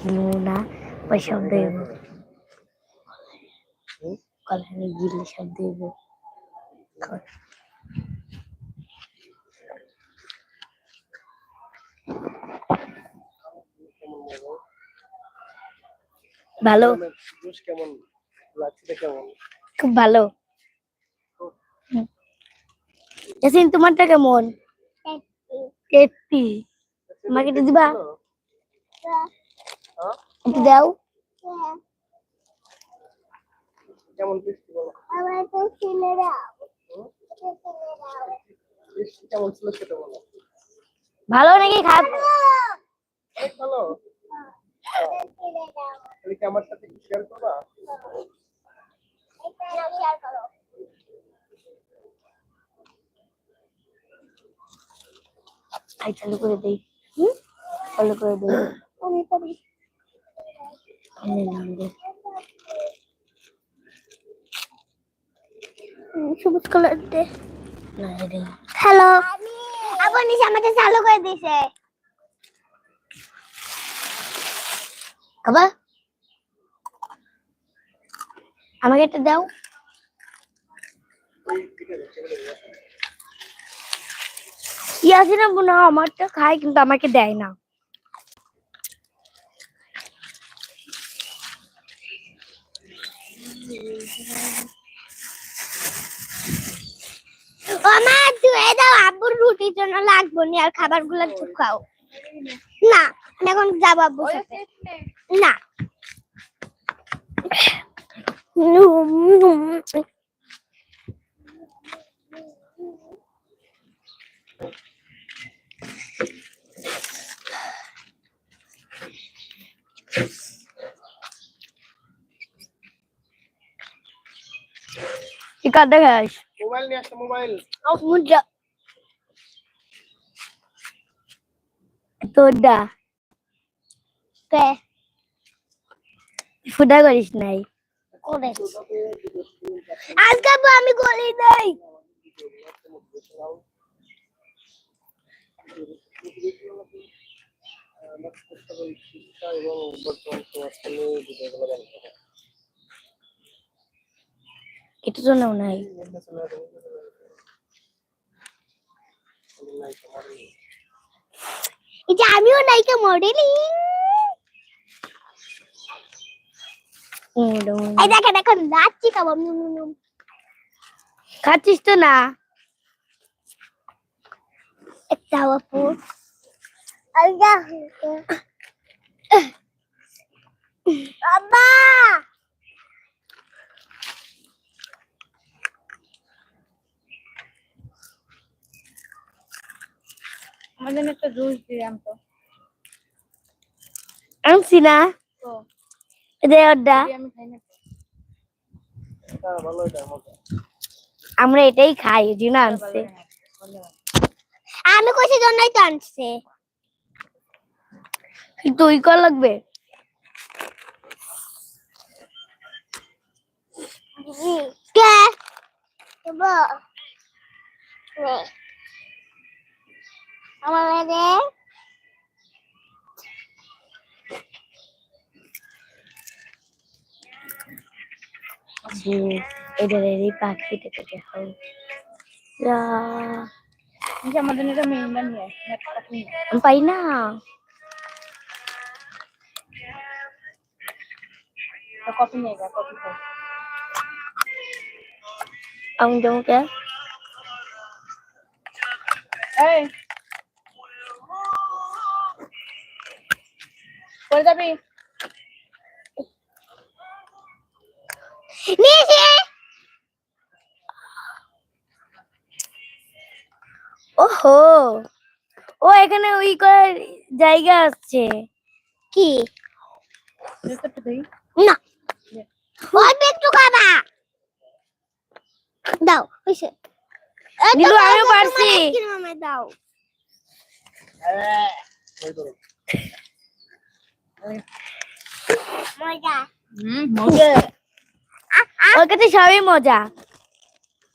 গিলবো না ওই শব্দ হইব কলারে গিলে শব্দ হইব ভালো। কেমন লাগছে কেমন খুব ভালো। ইয়াসিন তোমারটা কেমন? টেস্টি আমাকে দিবা? হ্যাঁ? একটু দাও। কেমন টেস্টি বলো? টেস্টি কেমন ছিল সেটা বলো। ভালো নাকি খারাপ? ভালো। তাহলে কি আমার সাথে শেয়ার করবা? আই চালু করে দেই। হুম? চালু করে দেই আমি নাম দে সবুজ কালার দে হ্যালো আবার নিচে আমাদের চালু করে দিছে। খাবা আমাকে একটা দাও। ইয়াসিনা বোনা আমারটা খায় কিন্তু আমাকে দেয় না। ও মা ধুয়ে দাও আব্বুর রুটির জন্য লাগবো নি আর খাবারগুলো খাও না এখন যাব আব্বুর না কি কাটে খাস মোবাইল নিয়ে আসো মোবাইল। মুদ্রা। তোরটা কে? ফুটা করিস নাই। করে আজকে আমি গলি নাই। এবং বর্তমান সমাজকে নিয়ে এটা তো নাও নাই এটা আমিও নাইকা মডেলিং। এই দেখেন এখন নাচছি কাবাব নুম খাচ্ছিস তো না? একটা আপু আব্বা একটা জুস দিলাম তো। আনছি না? আমরা এটাই খাই ওই জন্য আনছে। আমি কইছি জন্যই তো আনছে। তুই কর লাগবে। কে? দেবো নে আমার মেয়ে যে এদের এই পাখিটা কেটে হয় রা, এই যে আমাদের এটা মেয়েরা নিয়ে আসে, একটা কাঠি নিয়ে আসে। আমি পাই না তো কফি নিয়ে যা কফি খাই আমি তোমাকে এই করে যাবি? ওহো। ও এখানে ওই করার জায়গা আছে। কি? না। অল্প একটু খাবা। দাও হইছে। নীলু, দাও, আমিও পারছি। ধরো মজা। হুম মজা। ওর কাছে সবই মজা।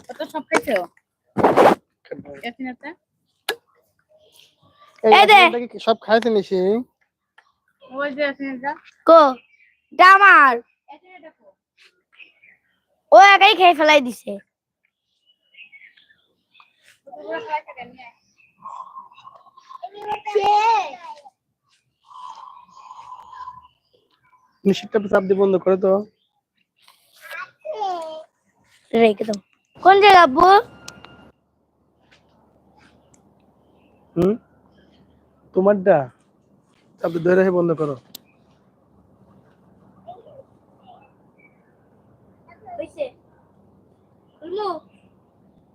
কত সব দে। সব খাইতে নিছি কো? ও একাই খেয়ে ফেলাই দিছে। নিশ্চিতটা চাপ দিয়ে বন্ধ করে তো রেখে দাও। কোন জায়গা আব্বু? হুম? তোমারটা? চাপ দিয়ে ধরে রেখে বন্ধ করো।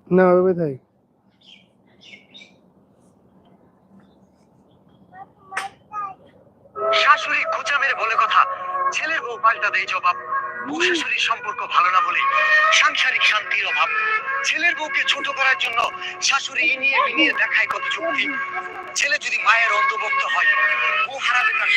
না ওইভাবে থাক শাশুড়ি খোঁচা মেরে বলে কথা। ছেলের বউ পাল্টা দেয় জবাব। শাশুড়ির সম্পর্ক ভালো না বলে সাংসারিক শান্তির অভাব। ছেলের বউকে ছোট করার জন্য শাশুড়ি ইনিয়ে বিনিয়ে দেখায় কত যুক্তি। ছেলে যদি মায়ের অন্তর্ভুক্ত হয়, বউ হারাবে তার।